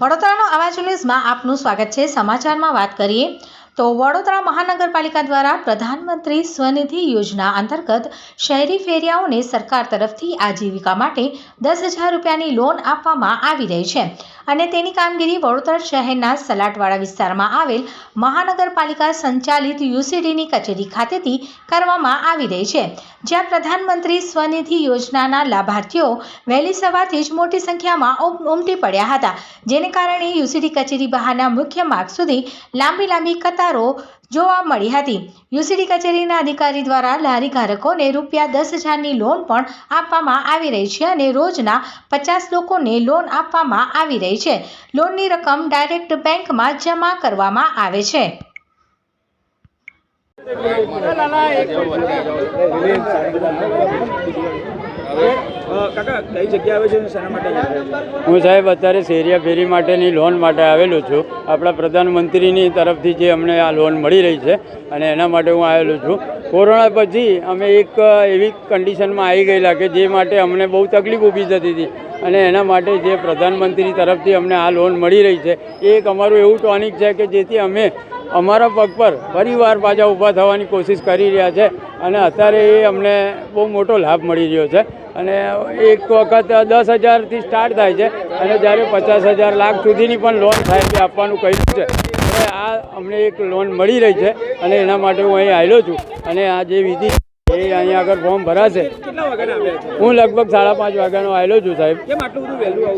વડોદરાનો અવાજ ન્યૂઝમાં આપનું સ્વાગત છે. સમાચારમાં વાત કરીએ તો વડોદરા મહાનગરપાલિકા દ્વારા પ્રધાનમંત્રી સ્વનિધિ યોજના અંતર્ગત શહેરી ફેરિયાઓને સરકાર તરફથી આજીવિકા માટે દસ હજાર રૂપિયાની લોન આપવામાં આવી રહી છે. અને તેની કામગીરી વડોદરા શહેરના સલાટવાડા વિસ્તારમાં આવેલ મહાનગરપાલિકા સંચાલિત યુસીડીની કચેરી ખાતેથી કરવામાં આવી રહી છે, જ્યાં પ્રધાનમંત્રી સ્વનિધિ યોજનાના લાભાર્થીઓ વહેલી સવારથી જ મોટી સંખ્યામાં ઉમ- ઉમટી પડ્યા હતા, જેને કારણે યુસીડી કચેરી બહારના મુખ્ય માર્ગ સુધી લાંબી લાંબી કતારો જોવા મળી હતી. યુસીડી કચેરીના અધિકારી દ્વારા લારી ધારકોને રૂપિયા દસ હજારની લોન પણ આપવામાં આવી રહી છે અને રોજના પચાસ લોકોને લોન આપવામાં આવી રહી છે. લોનની રકમ ડાયરેક્ટ બેંકમાં જમા કરવામાં આવે છે. ના કાકા કઈ હું સાહેબ અત્યારે શેરિયા ફેરી માટેની લોન માટે આવેલો છું. આપણા પ્રધાનમંત્રીની તરફથી જે અમને આ લોન મળી રહી છે અને એના માટે હું આવેલો છું. કોરોના પછી અમે એક, એવી કન્ડિશનમાં આવી ગયેલા કે જે માટે અમને બહુ તકલીફ ઊભી થતી હતી. અને એના માટે જે પ્રધાનમંત્રી તરફથી અમને આ લોન મળી રહી છે. એ એક અમારું એવું ટોનિક છે કે જેથી અમે અમારા પગ પર ફરીવાર પાછા ઊભા થવાની કોશિશ કરી રહ્યા છે. અને અત્યારે એ અમને બહુ મોટો લાભ મળી રહ્યો છે. અને એક વખત દસ હજારથી સ્ટાર્ટ થાય છે. અને જ્યારે પચાસ હજાર લાખ સુધીની પણ લોન થાય તે આપવાનું કહ્યું છે. હવે આ અમને એક લોન મળી રહી છે અને એના માટે હું અહીં આવેલો છું. અને આ જે વિધિ એ અહીંયા આગળ ફોર્મ ભરાશે. હું લગભગ સાડા પાંચ વાગ્યાનો આવેલો છું સાહેબ.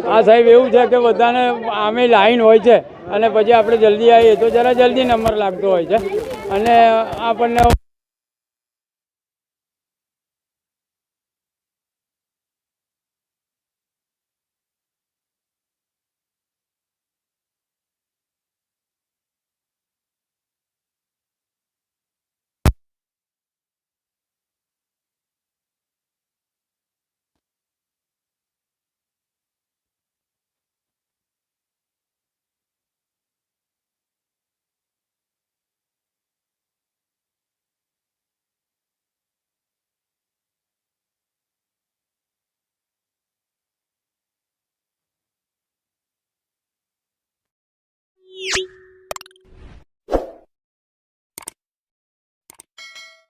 આ સાહેબ એવું છે કે બધાને આમે લાઈન હોય છે. અને પછી આપણે જલ્દી આવીએ તો જરા જલ્દી નંબર લાગતો હોય છે. અને આપણને